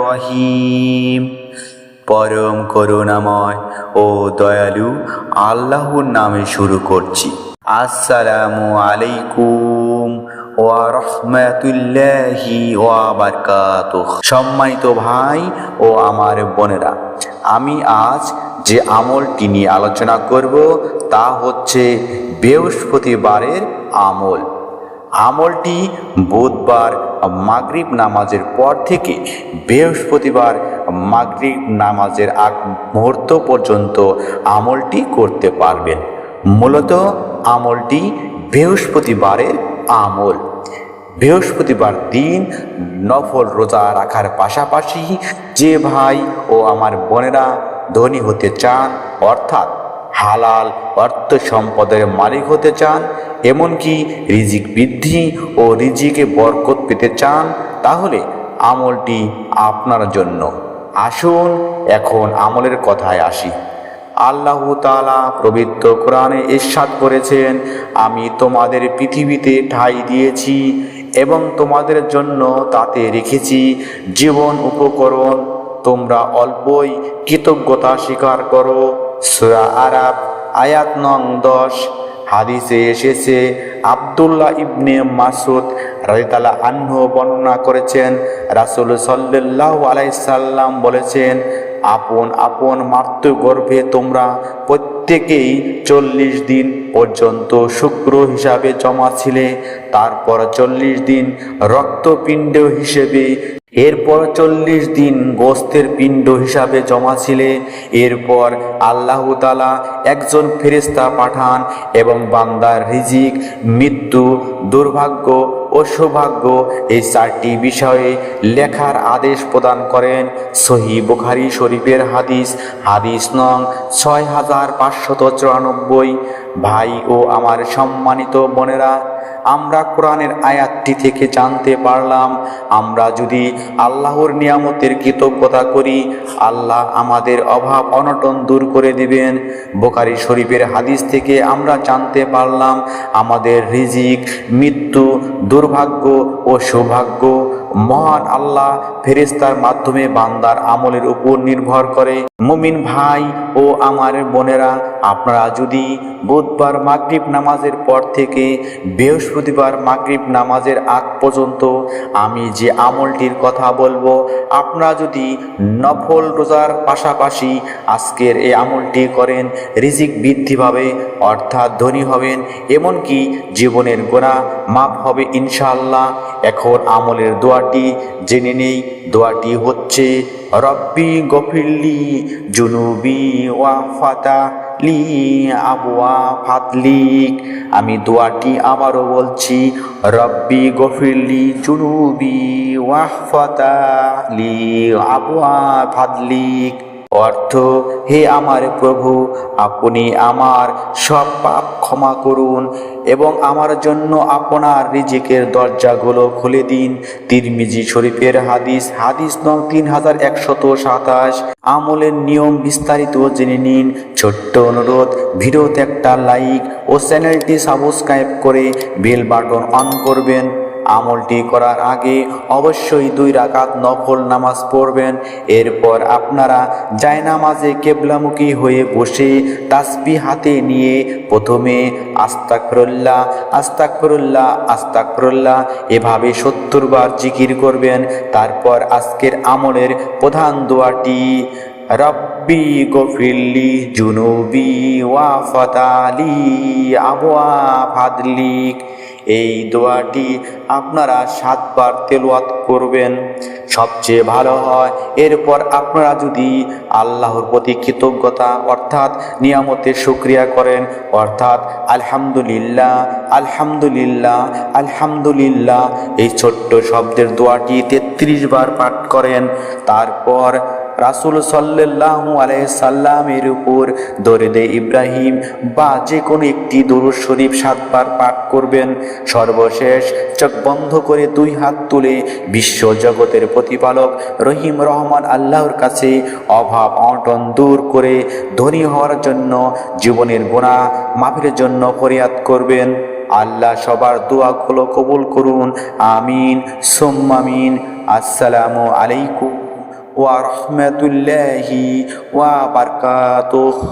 রহিম। পরম করুণাময় ও দয়ালু আল্লাহর নামে শুরু করছি। আসসালামু আলাইকুম ওয়া রহমাতুল্লাহি ওয়া বারাকাতুহ। সম্মানিত ভাই ও আমার বোনেরা, আমি আজ যে আমলটি নিয়ে আলোচনা করব তা হচ্ছে বৃহস্পতিবারের আমল। আমলটি বুধবার মাগরিব নামাজের পর থেকে বৃহস্পতিবার মাগরিব নামাজের আগ মুহূর্ত পর্যন্ত আমলটি করতে পারবেন। মূলত আমলটি বৃহস্পতিবারের আমল। বৃহস্পতিবার দিন নফল রোজা রাখার পাশাপাশি যে ভাই ও আমার বোনেরা ধনী হতে চান, অর্থাৎ হালাল অর্থ সম্পদের মালিক হতে চান, এমনকি রিজিক বৃদ্ধি ও রিজিকে বরকত পেতে চান, তাহলে আমলটি আপনার জন্য। আসুন, এখন আমলের কথায় আসি। আল্লাহ তালা পবিত্র কোরআনে ইরশাদ করেছেন, আমি তোমাদের পৃথিবীতে ঠাঁই দিয়েছি এবং তোমাদের জন্য তাতে রেখেছি জীবন উপকরণ। তোমরা অল্পই কৃতজ্ঞতা স্বীকার করো। সুরা আরাব আয়াত নং দশ, হাদিসে এসেছে, আবদুল্লাহ ইবনে মাসুদ রাজিতালা আহ্ন বর্ণনা করেছেন, রাসুল সাল্লাহ আলাইসাল্লাম বলেছেন, আপন আপন মাতৃগর্ভে তোমরা প্রত্যেকেই চল্লিশ দিন পর্যন্ত শুক্র হিসাবে জমা ছিলে, তারপর চল্লিশ দিন রক্তপিণ্ড হিসেবে এরপর চল্লিশ দিন গোস্তের পিণ্ড হিসাবে জমা ছিলে। এরপর আল্লাহ তালা একজন ফেরিস্তা পাঠান এবং বান্দার রিজিক, মৃত্যু, দুর্ভাগ্য ও সৌভাগ্য এই চারটি বিষয়ে লেখার আদেশ প্রদান করেন সহি বুখারি শরীফের হাদিস হাদিস নং ছয় হাজার পাঁচশত চুরানব্বই। ভাই ও আমার সম্মানিত বোনেরা, আমরা কোরআনের আয়াতটি থেকে জানতে পারলাম, আমরা যদি আল্লাহর নিয়ামতের কৃতজ্ঞতা করি, আল্লাহ আমাদের অভাব অনটন দূর করে দিবেন। বোকারি শরীফের হাদিস থেকে আমরা জানতে পারলাম, আমাদের রিজিক, মৃত্যু দুর্ভাগ্য ও সৌভাগ্য। মহান আল্লাহ ফেরেস্তার মাধ্যমে বান্দার আমলের উপর নির্ভর করে। মুমিন ভাই ও আমার বোনেরা, আপনারা যদি বুধবার মাগরিব নামাজের পর থেকে বৃহস্পতিবার মাগরিব নামাজের আগ পর্যন্ত আমি যে আমলটির কথা বলব, আপনারা যদি নফল রোজার পাশাপাশি আজকের এই আমলটি করেন, রিজিক বৃদ্ধি পাবে, অর্থাৎ ধনী হবেন, এমনকি জীবনের গোনা মাপ হবে ইনশাআল্লাহ। এখন আমলের দোয়াটি জেনে নেই, দোয়াটি হচ্ছে, রব্বি গফিল্লি জুনুবি ওয়া ফাতা লি আবুয়া ফাতলিক আমি দোয়াটি আবারও বলছি, রব্বি গফিল্লি জুনুবি ওয়া ফাতা লি আবুয়া ফাতলিক অর্থ, হে আমার প্রভু, আপনি আমার সব পাপ ক্ষমা করুন এবং আমার জন্য আপনার রিজিকের দরজাগুলো খুলে দিন। তিরমিজি শরীফের হাদিস হাদিস নং তিন হাজার একশত সাতাশ। আমলের নিয়ম বিস্তারিত জেনে নিন। ছোট্ট অনুরোধ, ভিডিওতে একটা লাইক ও চ্যানেলটি সাবস্ক্রাইব করে বেল বাটন অন করবেন। আমলটি করার আগে অবশ্যই দুই রাকাত নফল নামাজ পড়বেন। এরপর আপনারা জায়নামাজে কেবলামুখী হয়ে বসে তাসবি হাতে নিয়ে প্রথমে আস্তাকরুল্লাহ আস্তাকরুল্লাহ আস্তাকরুল্লাহ এভাবে সত্তর বার জিকির করবেন। তারপর আজকের আমলের প্রধান দোয়াটি, রব্বি গফিল্লি জুনুবি ওয়া ফতালি আবওয়া ফাদলিক এই দোয়াটি আপনারা সাতবার তেলোয়াত করবেন। সবচেয়ে ভালো হয়, এরপর আপনারা যদি আল্লাহর প্রতি কৃতজ্ঞতা, অর্থাৎ নিয়ামতের শুক্রিয়া করেন, অর্থাৎ আলহামদুলিল্লাহ আলহামদুলিল্লাহ আলহামদুলিল্লাহ, এই ছোট্ট শব্দের দোয়াটি তেত্রিশ বার পাঠ করেন। তারপর রাসুল সাল্লাহ আলাইসাল্লামের উপর দরিদে ইব্রাহিম বা যে কোনো একটি দরুদ শরীফ সাতবার পাঠ করবেন। সর্বশেষ চোখ বন্ধ করে দুই হাত তুলে বিশ্ব জগতের প্রতিপালক রহিম রহমান আল্লাহর কাছে অভাব অনটন দূর করে ধনী হওয়ার জন্য জীবনের গোনা মাফের জন্য ফরিয়াদ করবেন। আল্লাহ সবার দোয়াগুলো কবুল করুন। আমিন। সোম্মামিন আসসালামু আলাইকুম। ওয়া রাহমাতুল্লাহি ওয়া বারাকাতুহু